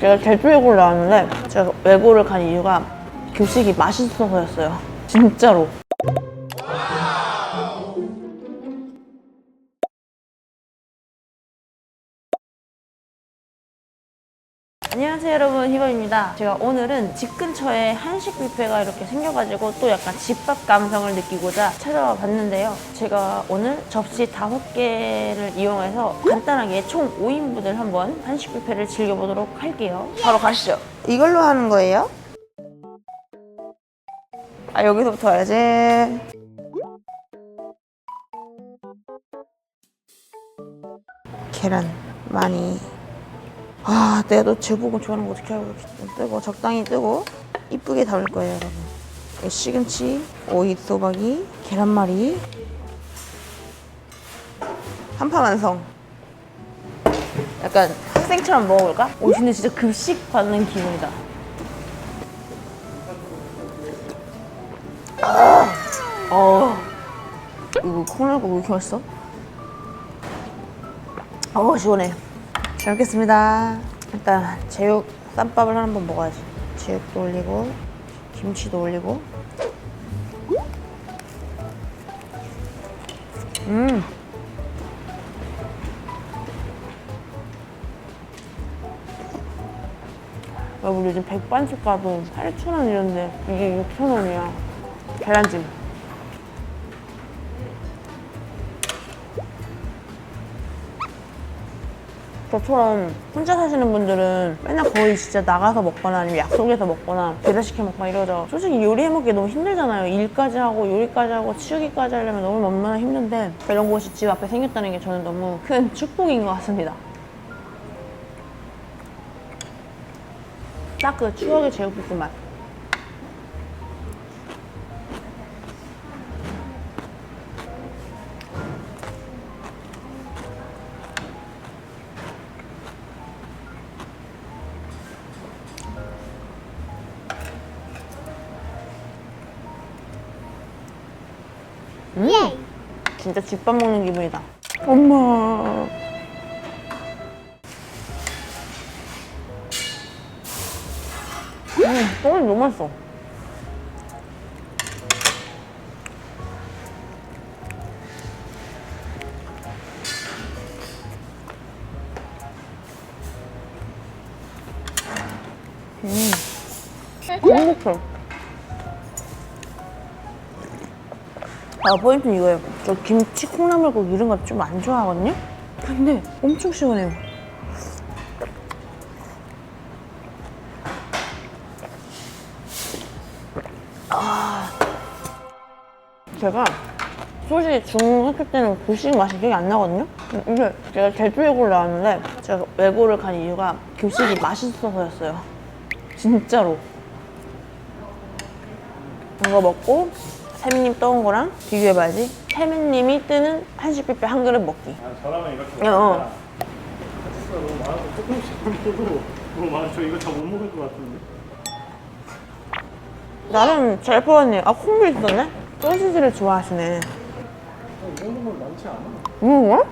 제가 제주 외고를 나왔는데 제가 외고를 간 이유가 교식이 맛있어서였어요. 진짜로. 안녕하세요 여러분. 희범입니다. 제가 오늘은 집 근처에 한식 뷔페가 이렇게 생겨가지고 또 약간 집밥 감성을 느끼고자 찾아와 봤는데요. 제가 오늘 접시 5개를 이용해서 간단하게 총 5인분을 한번 한식 뷔페를 즐겨보도록 할게요. 바로 가시죠. 이걸로 하는 거예요? 아 여기서부터 해야지. 계란 많이 아, 너 제복은 좋아하는 거 어떻게 알고 뜨고 적당히 뜨고 이쁘게 담을 거예요, 여러분. 이 시금치, 오이 소박이, 계란말이, 한판 완성. 약간 학생처럼 먹어볼까? 오, 근데 진짜 급식 받는 기분이다. 아, 어, 이거 콩나물 왜 이렇게 맛있어? 어, 시원해. 잘 먹겠습니다. 일단 제육 쌈밥을 한번 먹어야지. 제육도 올리고 김치도 올리고. 음. 여러분 요즘 백반집 가도 8,000원 이런데 이게 6,000원이야. 계란찜. 저처럼 혼자 사시는 분들은 맨날 거의 진짜 나가서 먹거나 아니면 약속해서 먹거나 배달시켜 먹거나 이러죠. 솔직히 요리해 먹기 너무 힘들잖아요. 일까지 하고 요리까지 하고 치우기까지 하려면 너무 얼마나 힘든데 이런 곳이 집 앞에 생겼다는 게 저는 너무 큰 축복인 것 같습니다. 딱 그 추억의 제육볶음 맛. 진짜 집밥 먹는 기분이다. 엄마. 음, 떡이 너무 맛있어. 음, 행복해. 아 포인트는 이거예요. 저 김치 콩나물국 이런 거 좀 안 좋아하거든요. 근데 엄청 시원해요. 아, 제가 솔직히 중학교 때는 교식 맛이 기억이 안 나거든요. 근데 제가 제주 외고를 나왔는데 제가 외고를 간 이유가 교식이 맛있어서였어요. 진짜로. 이거 먹고 세미님 떠온 거랑 비교해봐야지. 세미님이 뜨는 한식 뷔페 한 그릇 먹기. 아, 저라면 이렇게 어, 어. 먹자. 카츠스가 너무 많아서 조금씩 먹어도 너무 많아. 저 이거 다 못 먹을 것 같은데. 나름 잘 뽑았네. 아, 콩도 있었네? 소시지를 좋아하시네. 어, 이 정도면 많지 않아. 음, 뭐?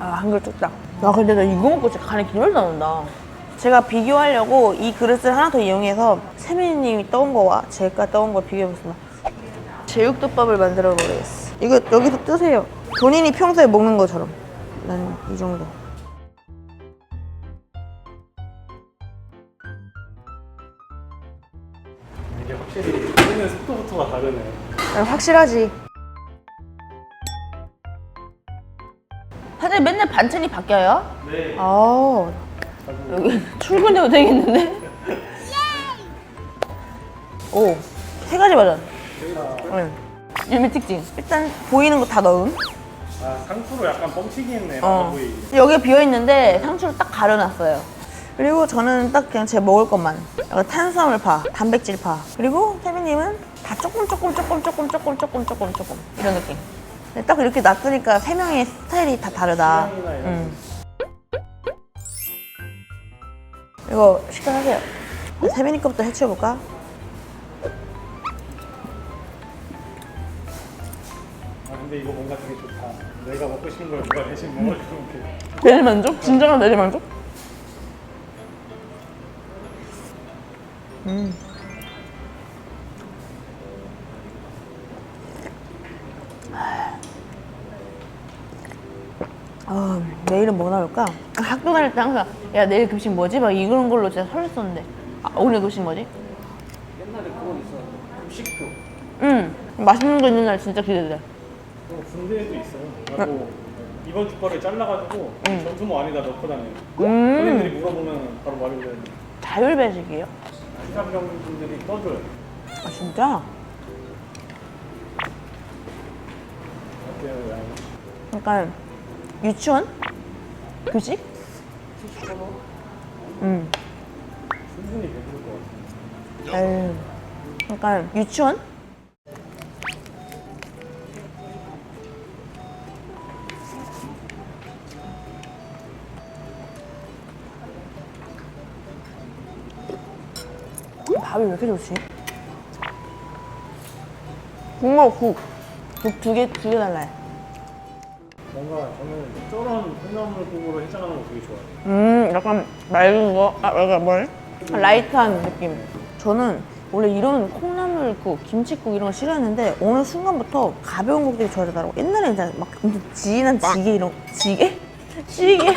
아, 한글 뚝딱. 야, 근데 나 이거 먹고 진짜 간에 기멸 나온다. 제가 비교하려고 이 그릇을 하나 더 이용해서 세민님이 떠온 거와 제가 떠온 걸 비교해봤습니다. 제육덮밥을 만들어 보겠어. 이거 여기서 뜨세요. 본인이 평소에 먹는 것처럼. 난 이 정도. 이게 확실히 끓이는 속도부터가 다르네. 아, 확실하지. 반찬이 바뀌어요? 네. 아, 여기 출근해도 되겠는데? 오, 세 가지 버전. 응. 일미 특징. 일단 보이는 거 다 넣음. 아, 상추로 약간 뻥튀기 했네. 어. 보이. 여기에 비어 있는데 상추를 딱 가려놨어요. 그리고 저는 딱 그냥 제 먹을 것만. 약간 탄수화물 파, 단백질 파. 그리고 태민님은 다 조금 조금 조금 조금 조금 조금 조금 조금 이런 느낌. 딱 이렇게 놔두니까 세 명의 스타일이 다 다르다. 음. 이거 식단하세요. 세민이 거부터 해치워볼까? 아 근데 이거 뭔가 되게 좋다. 내가 먹고 싶은 걸 누가 대신 먹어주는 게. 내리만족? 진정한 내리만족? 음. 내일은 뭐 나올까? 학교 다닐 때 항상 야 내일 급식 뭐지? 막 이런 걸로 진짜 설렜었는데 아, 오늘 급식 뭐지? 옛날에 그건 있었는데 급식표. 응 맛있는 거 있는 날 진짜 기대돼 어, 군대에도 있어. 나도 이번 주 거를 잘라가지고 전투모 안에다 넣고 다녀요. 음 선생님들이 물어보면 바로 말해줘야 돼. 자율배식이에요? 시사병분들이 떠줘요. 아 진짜? 어때요, 양? 약간 유치원? 70%? 응 충분히 배부를 것 같아요. 에이, 약간 유치원? 밥이 왜 이렇게 좋지? 국물 국. 국 두 개, 두 개 달라요. 뭔가 저는 쫄은 콩나물 국으로 해장하는 거 되게 좋아해요. 음, 약간 맑은 거? 아, 약간 뭘? 라이트한 느낌. 저는 원래 이런 콩나물국, 김치국 이런 거 싫어했는데 어느 순간부터 가벼운 국들이 좋아지더라고. 옛날에 이제 막 엄청 진한 지게 이런 지게? 찌개?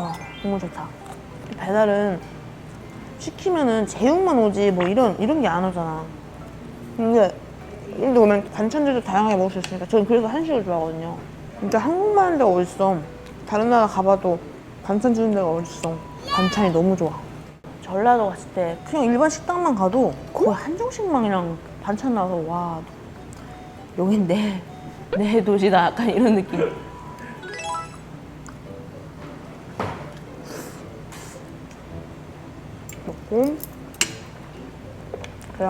아, 너무 좋다. 배달은 시키면은 제육만 오지 뭐 이런 이런 게 안 오잖아. 근데 이런데 오면 반찬들도 다양하게 먹을 수 있으니까 저는 그래서 한식을 좋아하거든요. 진짜 한국만 하는 데가 어딨어. 다른 나라 가봐도 반찬 주는 데가 어딨어. 반찬이 너무 좋아. 전라도 갔을 때 그냥 일반 식당만 가도 거의 한정식망이랑 반찬 나와서 와 여긴 내, 내 도시다 약간 이런 느낌.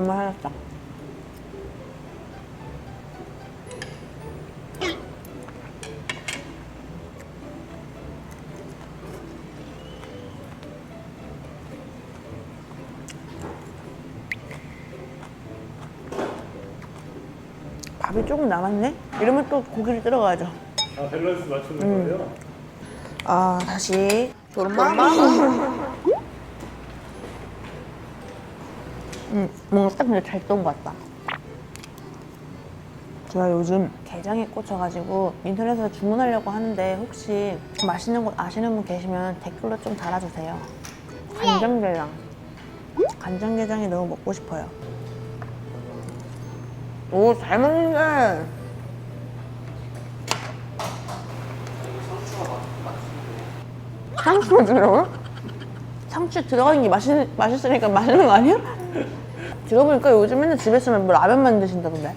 하나 딱. 밥이 조금 남았네? 이러면 또 고기를 들어가야죠. 아, 밸런스 맞추는 거예요? 아 다시 조름 만 음, 뭔가 딱 근데 잘 떠온 것 같다. 제가 요즘 게장에 꽂혀가지고 인터넷에서 주문하려고 하는데 혹시 맛있는 곳 아시는 분 계시면 댓글로 좀 달아주세요. 간장게장. 간장게장이 너무 먹고 싶어요. 오 잘 먹는데. 상추가 들어가요? 상추 들어가는 게 맛있, 맛있으니까 맛있는 거 아니야? 들어보니까 요즘 맨날 집에서는 뭐 라면만 드신다던데.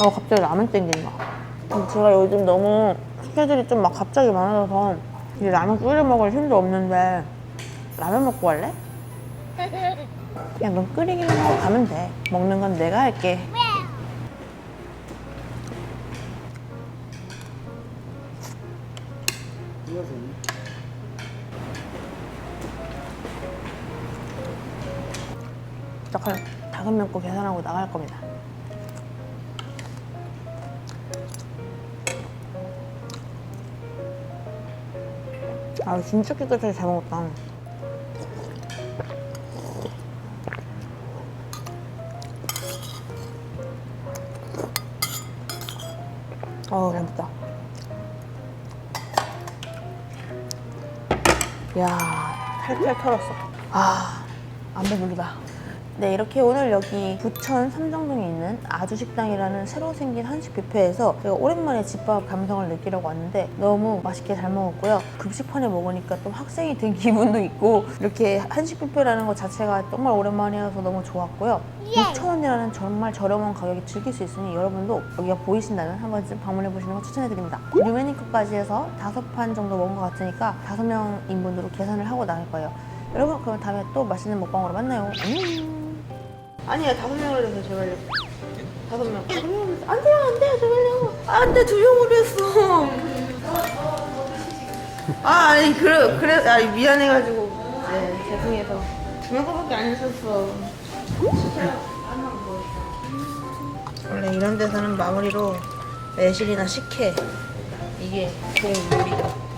어, 갑자기 라면 땡긴다. 제가 요즘 너무 스케줄이 좀 막 갑자기 많아져서 이제 라면 끓여 먹을 힘도 없는데 라면 먹고 갈래? 그냥 넌 끓이기만 하고 가면 돼. 먹는 건 내가 할게. 이 딱 작은 면고 계산하고 나갈 겁니다. 아 진짜 깨끗하게 잘 먹었다. 어우 잘먹다 야 탈탈 털었어. 아, 안 배부르다. 네, 이렇게 오늘 여기 부천 삼정동에 있는 아주식당이라는 새로 생긴 한식 뷔페에서 제가 오랜만에 집밥 감성을 느끼려고 왔는데 너무 맛있게 잘 먹었고요. 급식판에 먹으니까 또 학생이 된 기분도 있고 이렇게 한식 뷔페라는 것 자체가 정말 오랜만이어서 너무 좋았고요. 6,000원이라는 정말 저렴한 가격에 즐길 수 있으니 여러분도 여기가 보이신다면 한 번쯤 방문해 보시는 거 추천해드립니다. 뉴메니크까지 해서 다섯 판 정도 먹은 것 같으니까 다섯 명 인분으로 계산을 하고 나갈 거예요. 여러분 그럼 다음에 또 맛있는 먹방으로 만나요. 안녕. 아니야 다섯 명을 해서 제발. 다섯 명. 그러면 안 돼요, 안 돼요, 저걸요. 안 돼, 두 명으로 했어. 아, 아니, 그래, 그래, 아, 미안해가지고. 네, 죄송해서. 두 명밖에 안 했었어. 원래 이런 데서는 마무리로 매실이나 식혜 이게 좋은 요리죠.